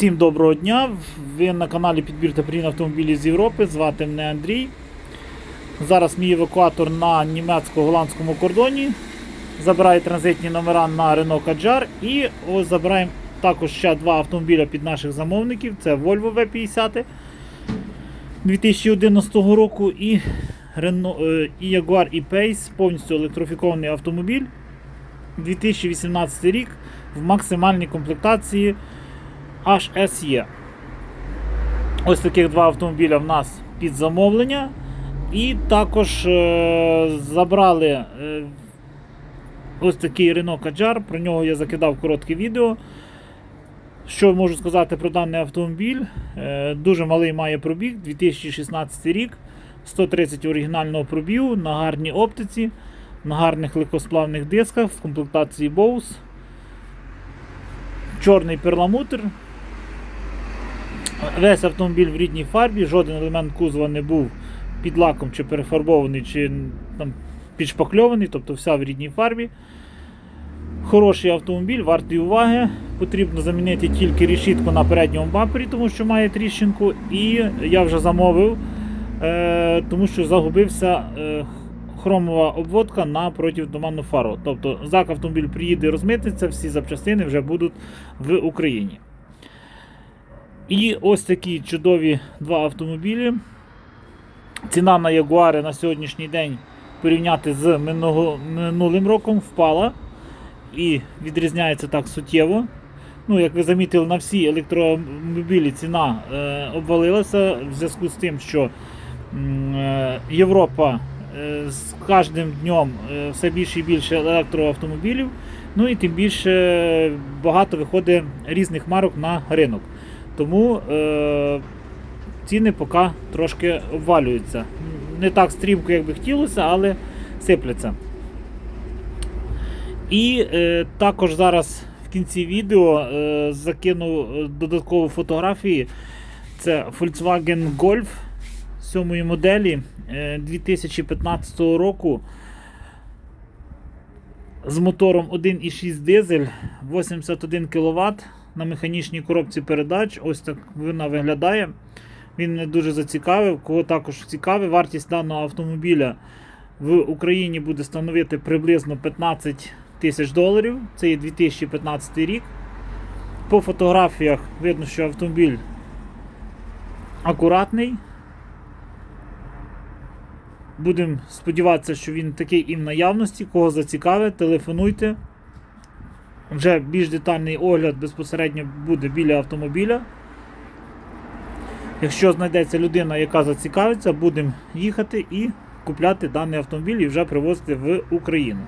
Всім доброго дня. Ви на каналі Підбір та прин автомобілів з Європи. Звати мене Андрій. Зараз мій евакуатор на німецько-голландському кордоні. Забирає транзитні номера на Renault Kadjar. І ось забираємо також ще два автомобіля під наших замовників. Це Volvo V50 2011 року і, Renault, е, і Jaguar E-Pace, повністю електрифікований автомобіль. 2018 рік в максимальній комплектації HSE. Ось таких два автомобіля в нас під замовлення. І також е, забрали е, ось такий Renault Kadjar. Про нього я закидав коротке відео. Що можу сказати про даний автомобіль? Е, дуже малий має пробіг, 2016 рік, 130 оригінального пробігу на гарній оптиці, на гарних легкосплавних дисках в комплектації Bose. Чорний перламутр. Весь автомобіль в рідній фарбі, жоден елемент кузова не був під лаком чи перефарбований, чи там, підшпакльований, тобто вся в рідній фарбі. Хороший автомобіль, вартий уваги. Потрібно замінити тільки решітку на передньому бампері, тому що має тріщинку. І я вже замовив, е, тому що загубився е, хромова обводка на противотуманну фару. Тобто зак автомобіль приїде розмититься, всі запчастини вже будуть в Україні. І ось такі чудові два автомобілі. Ціна на Ягуари на сьогоднішній день порівняти з минулим роком впала і відрізняється так суттєво. Ну, як ви замітили, на всі електромобілі ціна е, обвалилася в зв'язку з тим, що е, Європа е, з кожним днем е, все більше і більше електроавтомобілів. Ну і тим більше багато виходить різних марок на ринок. Тому е, ціни поки трошки обвалюються. Не так стрімко, як би хотілося, але сипляться. І е, також зараз в кінці відео е, закину е, додаткові фотографії. Це Volkswagen Golf 7 моделі е, 2015 року з мотором 1,6 дизель 81 кВт на механічній коробці передач. Ось так вона виглядає. Він мене дуже зацікавив. Кого також цікавить, вартість даного автомобіля в Україні буде становити приблизно 15 тисяч доларів. Це є 2015 рік. По фотографіях видно, що автомобіль акуратний. Будемо сподіватися, що він такий і в наявності. Кого зацікавить, телефонуйте. Вже більш детальний огляд безпосередньо буде біля автомобіля. Якщо знайдеться людина, яка зацікавиться, будемо їхати і купляти даний автомобіль і вже привозити в Україну.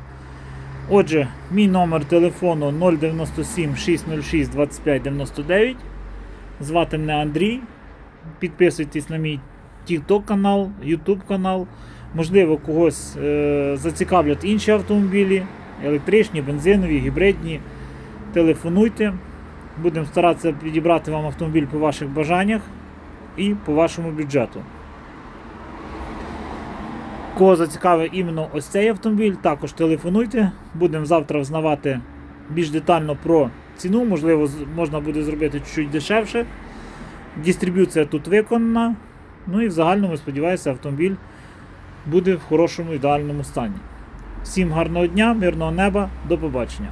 Отже, мій номер телефону 097 606 25 99. Звати мене Андрій. Підписуйтесь на мій TikTok канал, YouTube канал. Можливо, когось е, зацікавлять інші автомобілі, електричні, бензинові, гібридні. Телефонуйте. Будемо старатися підібрати вам автомобіль по ваших бажаннях і по вашому бюджету. Кого зацікавив іменно ось цей автомобіль, також телефонуйте. Будемо завтра взнавати більш детально про ціну. Можливо, можна буде зробити чуть дешевше. Дистриб'юція тут виконана. Ну і в загальному, сподіваюся, автомобіль буде в хорошому ідеальному стані. Всім гарного дня, мирного неба, до побачення.